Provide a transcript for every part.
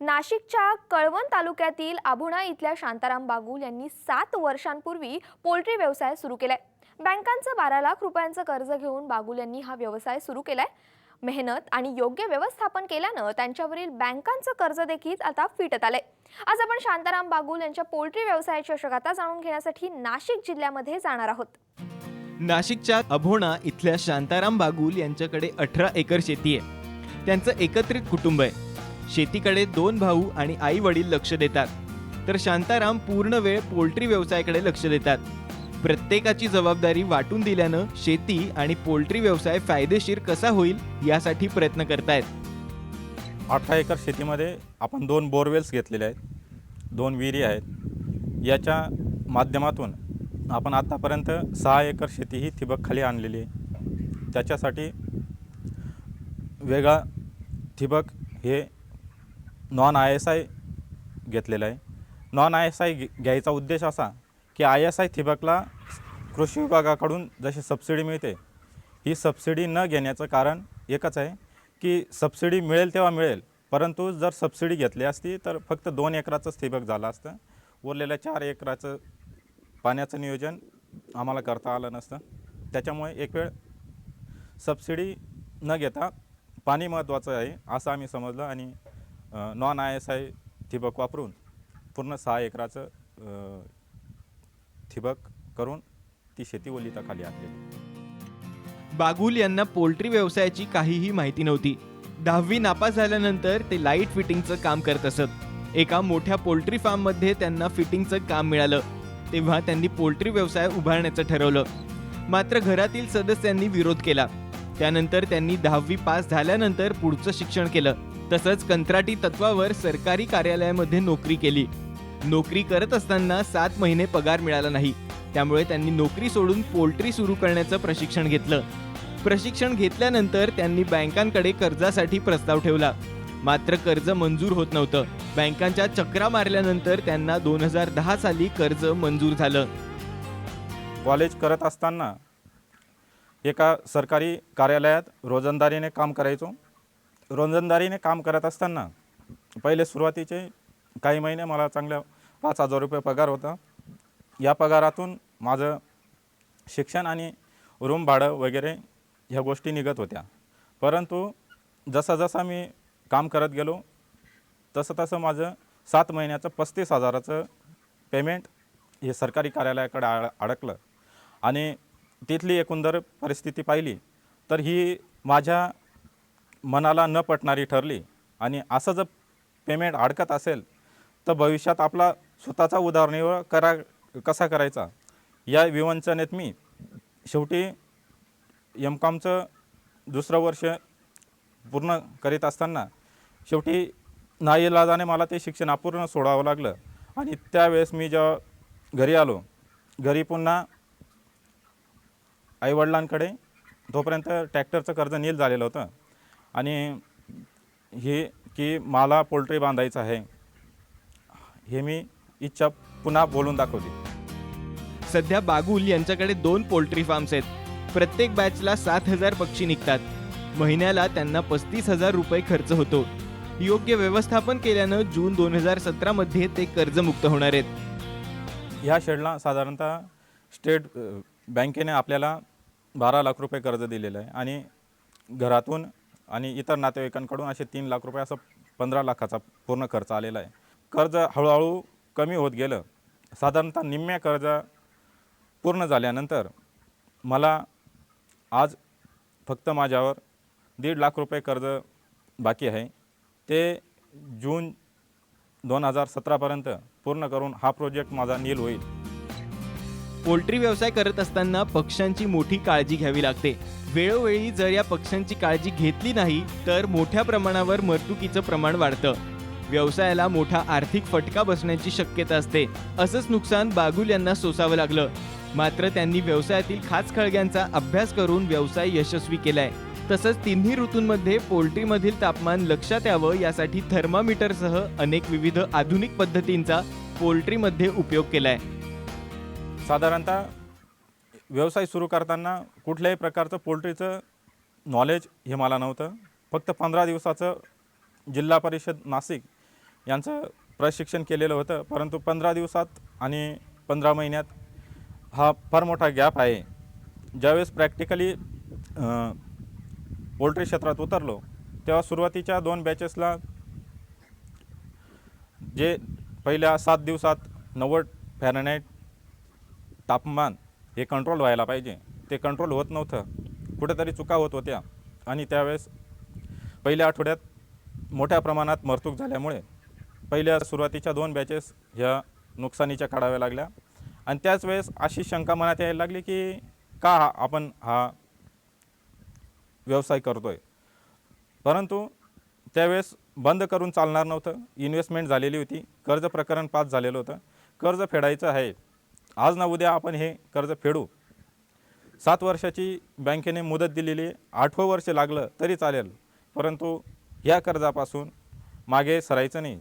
नाशिकच्या कळवण तालुक्यातील आभुणा इथल्या शांताराम बागुल यांनी सात वर्षांपूर्वी पोल्ट्री व्यवसाय सुरू केलाय. बँकांचं बारा लाख रुपयांचं कर्ज घेऊन बागुल यांनी हा व्यवसाय सुरू केलाय. मेहनत आणि योग्य व्यवस्थापन केल्यानं त्यांच्यावरील बँकांचं कर्ज देखील आता फिटत आलंय. आज आपण शांताराम बागुल यांच्या पोल्ट्री व्यवसायाची अशकता जाणून घेण्यासाठी नाशिक जिल्ह्यामध्ये जाणार आहोत. नाशिकच्या अभोणा इथल्या शांताराम बागुल यांच्याकडे अठरा एकर शेती आहे. त्यांचं एकत्रित कुटुंब आहे. शेतीकडे दोन भाऊ आणि आई वडील लक्ष देतात. तर शांताराम पूर्ण वेळ पोल्ट्री व्यवसायाकडे लक्ष देतात. प्रत्येकाची जबाबदारी वाटून दिल्यानं शेती आणि पोल्ट्री व्यवसाय फायदेशीर कसा होईल यासाठी प्रयत्न करतायत. अठरा एकर शेतीमध्ये आपण दोन बोरवेल्स घेतलेले आहेत. दोन विहिरी आहेत. याच्या माध्यमातून आपण आत्तापर्यंत सहा एकर शेती ही ठिबकखाली आणलेली आहे. त्याच्यासाठी वेगळा ठिबक हे नॉन आय एस आय घेतलेलं आहे. नॉन आय एस आय घ्यायचा उद्देश असा की आय एस आय थिबकला कृषी विभागाकडून जशी सबसिडी मिळते ही सबसिडी न घेण्याचं कारण एकच आहे की सबसिडी मिळेल तेव्हा मिळेल परंतु जर सबसिडी घेतली असती तर फक्त दोन एकराचंच थिबक झालं असतं. उरलेल्या चार एकराचं पाण्याचं नियोजन आम्हाला करता आलं नसतं. त्याच्यामुळे एक वेळ सबसिडी न घेता पाणी महत्त्वाचं आहे असं आम्ही समजलं आणि नॉन आय एस आय ठिबक वापरून पूर्ण सहा एकराचं ठिबक करून ती शेती ओलिताखाली आणलेली. बागुल यांना पोल्ट्री व्यवसायाची काहीही माहिती नव्हती. दहावी नापास झाल्यानंतर ते लाइट फिटिंगचं काम करत असत. एका मोठ्या पोल्ट्री फार्ममध्ये त्यांना फिटिंगचं काम मिळालं. तेव्हा त्यांनी पोल्ट्री व्यवसाय उभारण्याचं ठरवलं. मात्र घरातील सदस्यांनी विरोध केला. त्यानंतर त्यांनी दहावी पास झाल्यानंतर पुढचं शिक्षण केलं. तसंच कंत्राटी तत्वावर सरकारी कार्यालयामध्ये नोकरी केली. नोकरी करत असताना सात महिने पगार मिळाला नाही. त्यामुळे त्यांनी नोकरी सोडून पोल्ट्री सुरू करण्याचं प्रशिक्षण घेतलं. प्रशिक्षण घेतल्यानंतर त्यांनी बँकांकडे कर्जासाठी प्रस्ताव ठेवला. मात्र कर्ज मंजूर होत नव्हतं. बँकांच्या चक्रा मारल्यानंतर त्यांना दोन हजार दहा साली कर्ज मंजूर झालं. कॉलेज करत असताना एका सरकारी कार्यालयात रोजंदारीने काम करायचो. रोजंदारीने काम करत असताना पहिले सुरुवातीचे काही महिने मला चांगल्या पाच हजार रुपये पगार होता. या पगारातून माझं शिक्षण आणि रूम भाडं वगैरे ह्या गोष्टी निघत होत्या. परंतु जसा जसा मी काम करत गेलो तसं तसं माझं सात महिन्याचं पस्तीस हजाराचं पेमेंट हे सरकारी कार्यालयाकडे आड अडकलं. आणि तिथली एकंदर परिस्थिती पाहिली तर ही माझ्या मनाला न पटणारी ठरली. आणि असं जर पेमेंट अडकत असेल तर भविष्यात आपला स्वतःचा उदाहरणीवर करा कसा करायचा? या विवंचनेत मी शेवटी एम कॉमचं दुसरं वर्ष पूर्ण करीत असताना शेवटी नाईलाजाने मला ते शिक्षण अपूर्ण सोडावं लागलं. आणि त्यावेळेस मी जेव्हा घरी आलो घरी पुन्हा आईवडिलांकडे तोपर्यंत ट्रॅक्टरचं कर्ज नील झालेलं होतं. आणि हे की मला पोल्ट्री बांधायचं आहे हे मी इच्छा पुन्हा बोलून दाखवली. सध्या बागुल यांच्याकडे दोन पोल्ट्री फार्म्स आहेत. प्रत्येक बॅचला सात हजार पक्षी निघतात. महिन्याला त्यांना पस्तीस हजार रुपये खर्च होतो. योग्य व्यवस्थापन केल्यानं जून दोन हजार सतरा मध्ये ते कर्जमुक्त होणार आहेत. ह्या शेडला साधारणतः स्टेट बँकेने आपल्याला बारा लाख रुपये कर्ज दिलेलं आहे. आणि घरातून आणि इतर नातेवाईकांकडून असे तीन लाख रुपये असं पंधरा लाखाचा पूर्ण खर्च आलेला आहे. कर्ज हळूहळू कमी होत गेलं. साधारणतः निम्म्या कर्ज पूर्ण झाल्यानंतर मला आज फक्त माझ्यावर दीड लाख रुपये कर्ज बाकी आहे. ते जून दोन हजार सतरापर्यंत पूर्ण करून हा प्रोजेक्ट माझा नील होईल. पोल्ट्री व्यवसाय करत असताना पक्ष्यांची मोठी काळजी घ्यावी लागते. वेळोवेळी जर या पक्ष्यांची काळजी घेतली नाही तर मोठ्या प्रमाणावर मरतुकीचं प्रमाण वाढतं. व्यवसायाला मोठा आर्थिक फटका बसण्याची शक्यता असते. असंच नुकसान बागुल यांना सोसावं लागलं. मात्र त्यांनी व्यवसायातील खास खळग्यांचा अभ्यास करून व्यवसाय यशस्वी केलाय. तसंच तिन्ही ऋतूंमध्ये पोल्ट्रीमधील तापमान लक्षात यावं यासाठी थर्मामीटरसह अनेक विविध आधुनिक पद्धतींचा पोल्ट्रीमध्ये उपयोग केलाय. साधारणतः व्यवसाय सुरू करताना कुठल्याही प्रकारचं पोल्ट्रीचं नॉलेज हे मला नव्हतं. फक्त पंधरा दिवसाचं जिल्हा परिषद नाशिक यांचं प्रशिक्षण केलेलं होतं. परंतु पंधरा दिवसात आणि पंधरा महिन्यात हा फार मोठा गॅप आहे. ज्यावेळेस प्रॅक्टिकली पोल्ट्री क्षेत्रात उतरलो तेव्हा सुरुवातीच्या दोन बॅचेसला जे पहिल्या सात दिवसात नव्वद फॅरनाईट तापमान हे कंट्रोल व्हायला पाहिजे. ते कंट्रोल होत नव्हतं. कुठेतरी चुका होत होत्या. आणि त्यावेळेस पहिल्या आठवड्यात मोठ्या प्रमाणात मरतूक झाल्यामुळे पहिल्या सुरुवातीच्या दोन बॅचेस ह्या नुकसानीच्या काढाव्या लागल्या. आणि त्याच वेळेस अशी शंका मनात यायला लागली की का आपण हा व्यवसाय करतो आहे परंतु त्यावेळेस बंद करून चालणार नव्हतं. इन्व्हेस्टमेंट झालेली होती. कर्ज प्रकरण पास झालेलं होतं. कर्ज फेडायचं आहे. आज ना उद्या आपण हे कर्ज फेडू. सात वर्षाची बँकेने मुदत दिलेली आठवं वर्ष लागलं तरी चालेल. परंतु या कर्जापासून मागे सरायचं नाही.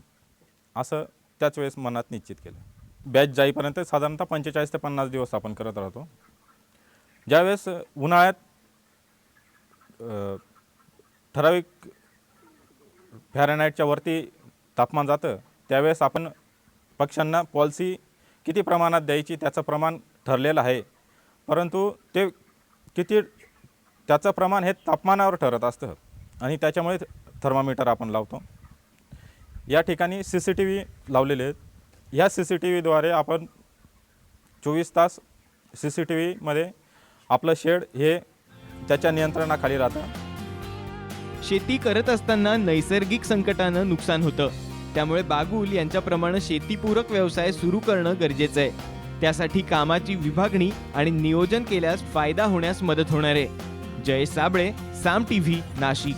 असं त्याच वेळेस मनात निश्चित केलं. बॅच जाईपर्यंत साधारणतः पंचेचाळीस ते पन्नास दिवस आपण करत राहतो. ज्यावेळेस उन्हाळ्यात ठराविक फॅरनाईटच्या वरती तापमान जातं त्यावेळेस आपण पक्ष्यांना पॉलिसी किती प्रमाणात द्यायची त्याचं प्रमाण ठरलेलं आहे. परंतु ते किती त्याचं प्रमाण हे तापमानावर ठरत असतं आणि त्याच्यामुळे थर्मामीटर आपण लावतो. या ठिकाणी सी सी टी व्ही लावलेले आहेत. ह्या सी सी टी व्हीद्वारे आपण चोवीस तास सी सी टी व्हीमध्ये आपलं शेड हे त्याच्या नियंत्रणाखाली राहतं. शेती करत असताना नैसर्गिक संकटानं नुकसान होतं. त्यामुळे बागुल यांच्याप्रमाणे शेतीपूरक व्यवसाय सुरू करणं गरजेचं आहे. त्यासाठी कामाची विभागणी आणि नियोजन केल्यास फायदा होण्यास मदत होणार आहे. जय साबळे साम टीव्ही नाशिक.